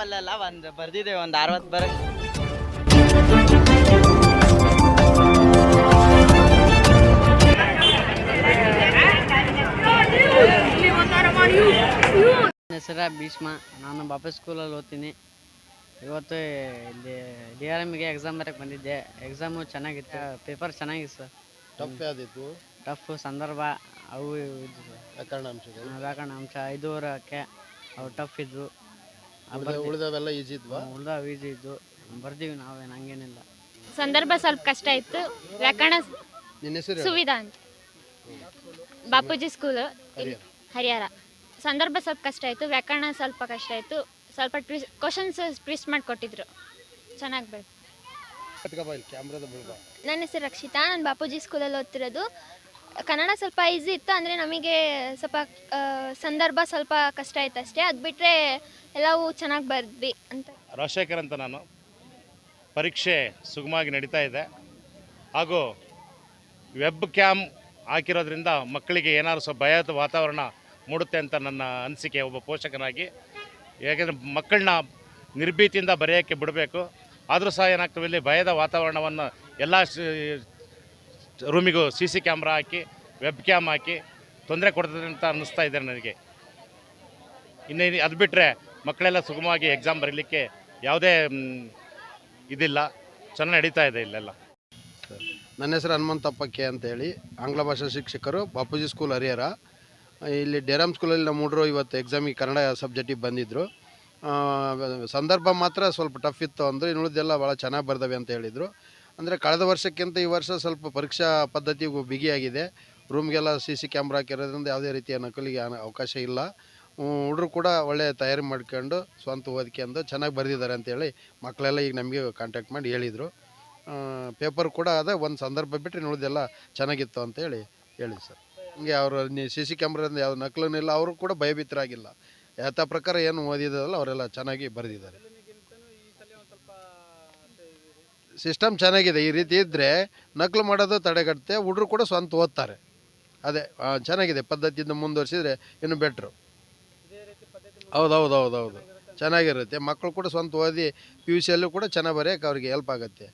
ಒಂದು ಅರವತ್ತು ಬರ ನನ್ನ ಹೆಸರ ಭೀಷ್ಮ. ನಾನು ಬಾಪಾ ಸ್ಕೂಲಲ್ಲಿ ಓದ್ತೀನಿ. ಇವತ್ತು ಇಲ್ಲಿ ಡಿ ಆರ್ ಎಮ್ಗೆ ಎಕ್ಸಾಮ್ ಬರೋಕ್ಕೆ ಬಂದಿದ್ದೆ. ಎಕ್ಸಾಮು ಚೆನ್ನಾಗಿತ್ತು. ಪೇಪರ್ ಚೆನ್ನಾಗಿತ್ತು ಸರ್ ಟಫ್ ಯಾವ್ದಿತ್ತು? ಟಫ್ ಸಂದರ್ಭ. ಅವು ಇವು ಇದ್ವು. ವ್ಯಾಕರಣ ಅಂಶಗಳು ಆ, ವ್ಯಾಕರಣ ಅಂಶ ಐದೂರಕ್ಕೆ. ಅವು ಟಫ್ ಇದ್ವು. ಉಳ್ದವೆಲ್ಲ ಈಜಿ ಇದ್ವಾ? ಉಳ್ದ ಈಜಿ ಇದ್ದು ಬರ್ತೀವಿ ನಾವೇನು ಹಂಗೇನಿಲ್ಲ ಸಂದರ್ಭ ಸ್ವಲ್ಪ ಕಷ್ಟ ಇತ್ತು ವ್ಯಾಕರಣ ನಿನ್ನ ಹೆಸರು ಸುವಿಧಾ ಅಂತ. ಬಾಪೂಜಿ ಸ್ಕೂಲ್ ಹರಿಹರ. ಸಂದರ್ಭ ಸ್ವಲ್ಪ ಕಷ್ಟ ಆಯಿತು ವ್ಯಾಕರಣ ಸ್ವಲ್ಪ ಕಷ್ಟ ಆಯಿತು. ಸ್ವಲ್ಪ ಟ್ವಿಸ್ ಕ್ವಶನ್ಸ್ ಟ್ವಿಸ್ಟ್ ಮಾಡಿಕೊಟ್ಟಿದ್ರು. ಚೆನ್ನಾಗಿ ಬೇಕು ಕ್ಯಾಮ್ರಾದ ನನ್ನ ಹೆಸರು ರಕ್ಷಿತಾ ನಾನು ಬಾಪೂಜಿ ಸ್ಕೂಲಲ್ಲಿ ಓದ್ತಿರೋದು. ಕನ್ನಡ ಸ್ವಲ್ಪ ಈಸಿ ಇತ್ತು ಅಂದರೆ ನಮಗೆ ಸ್ವಲ್ಪ ಸಂದರ್ಭ ಸ್ವಲ್ಪ ಕಷ್ಟ ಆಯ್ತು ಅಷ್ಟೇ. ಅದು ಬಿಟ್ಟರೆ ಎಲ್ಲವೂ ಚೆನ್ನಾಗಿ ಬರ್ದ್ವಿ ಅಂತ. ರಾಜಶೇಖರ್ ಅಂತ ನಾನು. ಪರೀಕ್ಷೆ ಸುಗಮವಾಗಿ ನಡೀತಾ ಇದೆ. ಹಾಗೂ ವೆಬ್ ಕ್ಯಾಮ್ ಹಾಕಿರೋದ್ರಿಂದ ಮಕ್ಕಳಿಗೆ ಏನಾದ್ರು ಸ್ವಲ್ಪ ಭಯದ ವಾತಾವರಣ ಮೂಡುತ್ತೆ ಅಂತ ನನ್ನ ಅನಿಸಿಕೆ ಒಬ್ಬ ಪೋಷಕನಾಗಿ. ಯಾಕೆಂದರೆ ಮಕ್ಕಳನ್ನ ನಿರ್ಭೀತಿಯಿಂದ ಬರೆಯೋಕ್ಕೆ ಬಿಡಬೇಕು. ಆದರೂ ಸಹ ಏನಾಗ್ತವೆ ಇಲ್ಲಿ ಭಯದ ವಾತಾವರಣವನ್ನು ಎಲ್ಲ ರೂಮಿಗೂ ಸಿ ಸಿ ಕ್ಯಾಮ್ರಾ ಹಾಕಿ ವೆಬ್ ಕ್ಯಾಮ್ ಹಾಕಿ ತೊಂದರೆ ಕೊಡ್ತದೆ ಅಂತ ಅನ್ನಿಸ್ತಾ ಇದೆ ನನಗೆ. ಇನ್ನು ಅದು ಬಿಟ್ಟರೆ ಮಕ್ಕಳೆಲ್ಲ ಸುಗಮವಾಗಿ ಎಕ್ಸಾಮ್ ಬರೀಲಿಕ್ಕೆ ಯಾವುದೇ ಇದಿಲ್ಲ. ಚೆನ್ನಾಗಿ ನಡೀತಾ ಇದೆ ಇಲ್ಲೆಲ್ಲ. ನನ್ನ ಹೆಸರು ಹನುಮಂತಪ್ಪ ಕೆ ಅಂತೇಳಿ ಆಂಗ್ಲ ಭಾಷಾ ಶಿಕ್ಷಕರು, ಬಾಪೂಜಿ ಸ್ಕೂಲ್ ಹರಿಹರ. ಇಲ್ಲಿ ಡೇರಾಮ್ ಸ್ಕೂಲಲ್ಲಿ ನಮ್ಮ ಹುಡುಗರು ಇವತ್ತು ಎಕ್ಸಾಮಿಗೆ ಕನ್ನಡ ಸಬ್ಜೆಕ್ಟಿಗೆ ಬಂದಿದ್ದರು ಸಂದರ್ಭ ಮಾತ್ರ ಸ್ವಲ್ಪ ಟಫ್ ಇತ್ತು ಅಂದರೆ ಇನ್ನುಳಿದೆಲ್ಲ ಭಾಳ ಚೆನ್ನಾಗಿ ಬರ್ದವೆ ಅಂತ ಹೇಳಿದರು. ಅಂದರೆ ಕಳೆದ ವರ್ಷಕ್ಕಿಂತ ಈ ವರ್ಷ ಸ್ವಲ್ಪ ಪರೀಕ್ಷಾ ಪದ್ಧತಿಗೂ ಬಿಗಿಯಾಗಿದೆ. ರೂಮ್ಗೆಲ್ಲ ಸಿ ಸಿ ಕ್ಯಾಮ್ರಾ ಹಾಕಿರೋದ್ರಿಂದ ಯಾವುದೇ ರೀತಿಯ ನಕಲಿಗೆ ಅವಕಾಶ ಇಲ್ಲ. ಹುಡುಗರು ಕೂಡ ಒಳ್ಳೆ ತಯಾರಿ ಮಾಡ್ಕೊಂಡು ಸ್ವಂತ ಓದ್ಕೊಂಡು ಚೆನ್ನಾಗಿ ಬರೆದಿದ್ದಾರೆ ಅಂತೇಳಿ ಮಕ್ಕಳೆಲ್ಲ ಈಗ ನಮಗೆ ಕಾಂಟ್ಯಾಕ್ಟ್ ಮಾಡಿ ಹೇಳಿದರು. ಪೇಪರ್ ಕೂಡ ಅದೇ ಒಂದು ಸಂದರ್ಭ ಬಿಟ್ಟರೆ ನೋಡಿದೆಲ್ಲ ಚೆನ್ನಾಗಿತ್ತು ಅಂತೇಳಿ ಹೇಳಿ ಸರ್. ಹಂಗೆ ಅವರು ಸಿ ಸಿ ಕ್ಯಾಮ್ರಾದಿಂದ ಯಾವ ನಕಲನ್ನಿಲ್ಲ ಅವರು ಕೂಡ ಭಯಭೀತರಾಗಿಲ್ಲ. ಯಥಾ ಪ್ರಕಾರ ಏನು ಓದಿದಲ್ಲ ಅವರೆಲ್ಲ ಚೆನ್ನಾಗಿ ಬರೆದಿದ್ದಾರೆ. ಸಿಸ್ಟಮ್ ಚೆನ್ನಾಗಿದೆ. ಈ ರೀತಿ ಇದ್ದರೆ ನಕಲು ಮಾಡೋದು ತಡೆಗಟ್ಟುತ್ತೆ ಹುಡುಗರು ಕೂಡ ಸ್ವಂತ ಓದ್ತಾರೆ. ಅದೇ ಚೆನ್ನಾಗಿದೆ. ಪದ್ಧತಿಯಿಂದ ಮುಂದುವರಿಸಿದರೆ ಇನ್ನು ಬೆಟ್ರು ಹೌದು ಹೌದು ಹೌದು ಹೌದು ಚೆನ್ನಾಗಿರುತ್ತೆ. ಮಕ್ಕಳು ಕೂಡ ಸ್ವಂತ ಓದಿ ಪಿ ಯು ಸಿಯಲ್ಲೂ ಕೂಡ ಚೆನ್ನಾಗಿ ಬರೆಯೋಕೆ ಅವ್ರಿಗೆ ಹೆಲ್ಪ್ ಆಗುತ್ತೆ.